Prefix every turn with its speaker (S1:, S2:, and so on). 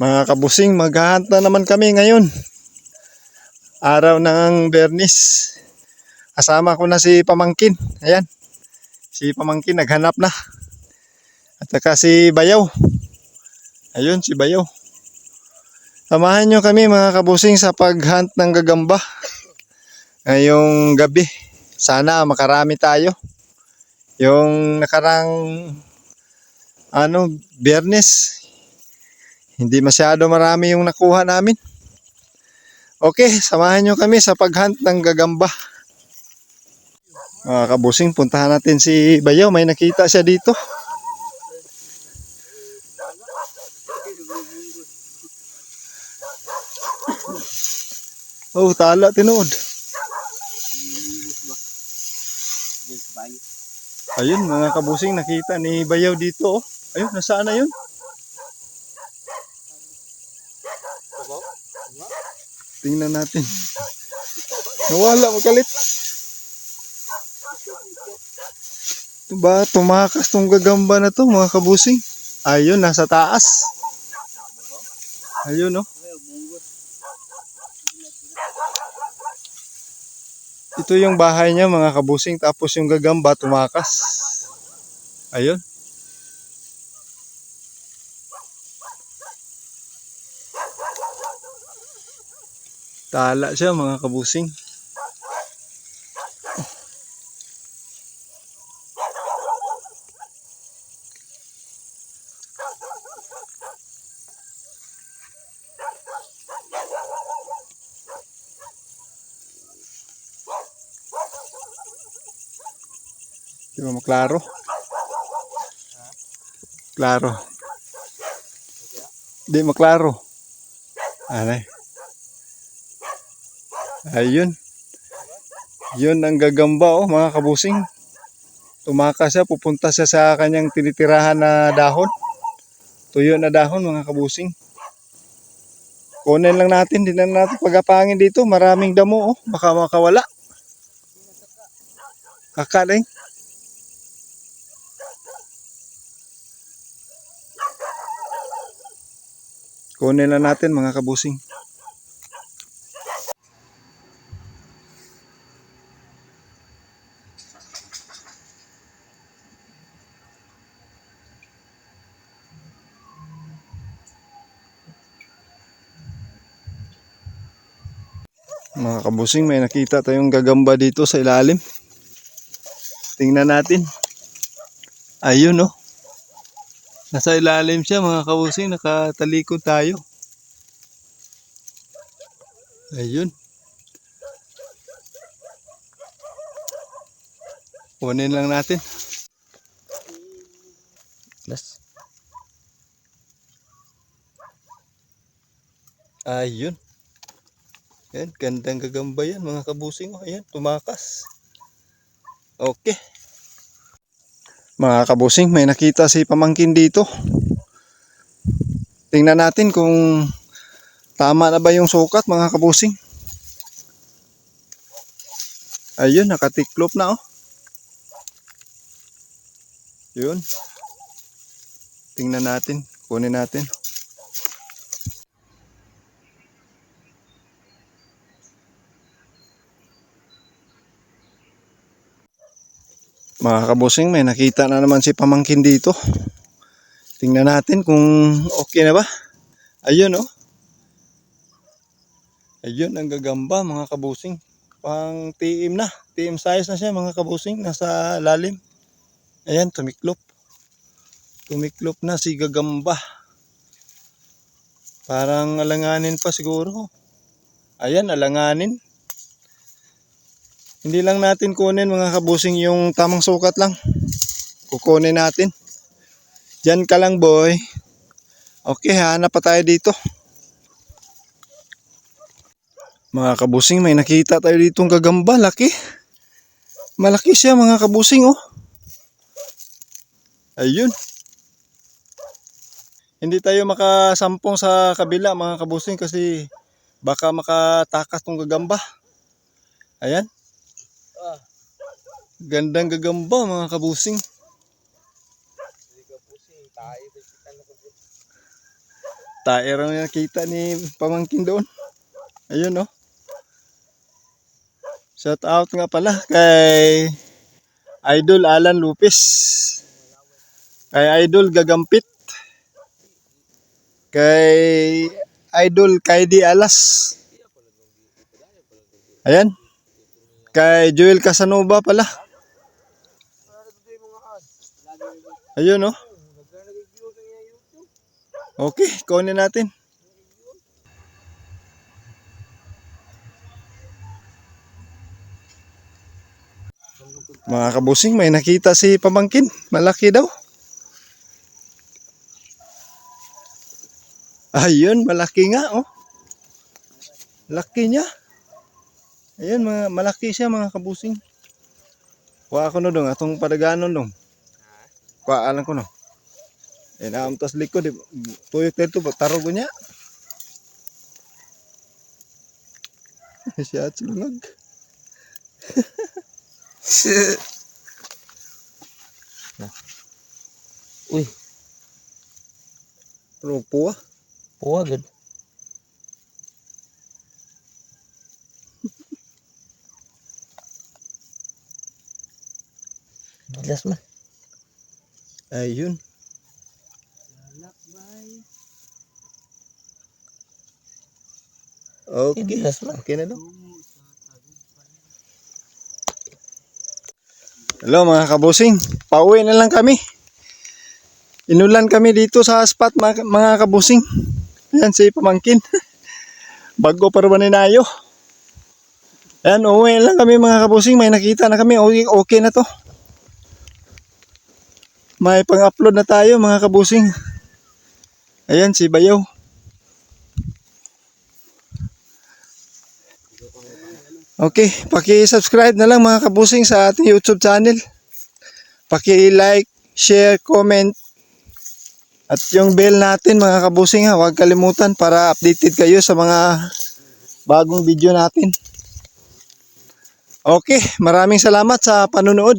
S1: Mga kabusing, maghahunt na naman kami ngayon. Araw ng Bernis. Kasama ko na si Pamangkin. Ayan. Si Pamangkin naghanap na. At saka si Bayaw. Ayun, si Bayaw. Samahan nyo kami mga kabusing sa paghunt ng gagamba. Ngayong gabi. Sana makarami tayo. Yung nakarang ano, Bernes, hindi masyado marami yung nakuha namin. Okay, samahan nyo kami sa paghunt ng gagamba. Mga kabusing, puntahan natin si Bayaw. May nakita siya dito. Oh, tala tinood. Ayun, mga kabusing, nakita ni Bayaw dito. Oh. Ayun, nasaan na yun? Tingnan natin. Nawala, magalit. Ito ba, tumakas tong gagamba na to, mga kabusing. Ayun, nasa taas. Ayun, oh. Ito yung bahay niya, mga kabusing. Tapos yung gagamba, tumakas. Ayun. Tala siya, mga kabusing. Di ba maklaro? Klaro. Di maklaro. Eh. Ayun. Yun ang gagamba oh mga kabusing. Tumakas siya, pupunta siya sa kanyang tinitirahan na dahon. Tuyo na dahon mga kabusing. Kunin lang natin, di na natin pagapangin dito. Maraming damo oh, baka makawala. Kakaling. Kunin lang natin mga kabusing. Mga kabusing, may nakita tayong gagamba dito sa ilalim. Tingnan natin. Ayun oh. Nasa ilalim siya mga kabusing, nakatalikod tayo. Ayun. Kunin lang natin. Las. Ayun. Yan, gandang gagamba yan mga kabusing. Ayan, tumakas. Okay. Mga kabusing, may nakita si pamangkin dito. Tingnan natin kung tama na ba yung sukat mga kabusing. Ayun, nakatiklop na oh. Yun. Tingnan natin, kunin natin. Mga kabusing, may nakita na naman si pamangkin dito. Tingnan natin kung okay na ba. Ayun oh. Ayun ang gagamba mga kabusing. Pang TM na. TM size na siya mga kabusing. Nasa lalim. Ayan, tumiklop. Tumiklop na si gagamba. Parang alanganin pa siguro. Ayan, alanganin. Hindi lang natin kunin mga kabusing yung tamang sukat lang. Kukunin natin. Diyan ka lang boy. Okay, hanap pa tayo dito. Mga kabusing, may nakita tayo ditong gagamba. Laki. Malaki siya mga kabusing oh. Ayun. Hindi tayo makasampong sa kabila mga kabusing kasi baka makatakas tong gagamba. Ayan. Gandang gagamba mga kabusing. Tae raw yung nakita ni pamangkin doon. Ayun oh. Shout out nga pala kay Idol Alan Lupis. Kay Idol Gagampit. Kay Idol Kaidi Alas. Ayan. Kay Joel Casanova pala. Ayun oh. Okay, kunin natin. Mga kabusing, may nakita si pamangkin. Malaki daw. Ayun, malaki nga, oh. Laki niya. Ayun, mga, malaki siya, mga kabusing. Kuha ko no dong, atong padaganon dong. Kuha alam ko no. Eh, naam tas likod, tuyok dito, tarog ko niya. siya at silungag.
S2: Uy,
S1: Pero ah.
S2: puwa gud. Gilas man.
S1: Ayun. Okay.
S2: Gilas man.
S1: Okay na daw. Hello mga kabusing. Pauwi na lang kami. Inulan kami dito sa spot mga, kabusing. Ayan si pamangkin. Bago pa rin nayo. Ayan, uwi na lang kami mga kabusing. May nakita na kami. Okay, okay na to. May pang-upload na tayo mga kabusing. Ayan si Bayaw. Okay, paki-subscribe na lang mga kabusing sa ating YouTube channel. Paki-like, share, comment. At yung bell natin mga kabusing ha, huwag kalimutan para updated kayo sa mga bagong video natin. Okay, maraming salamat sa panonood.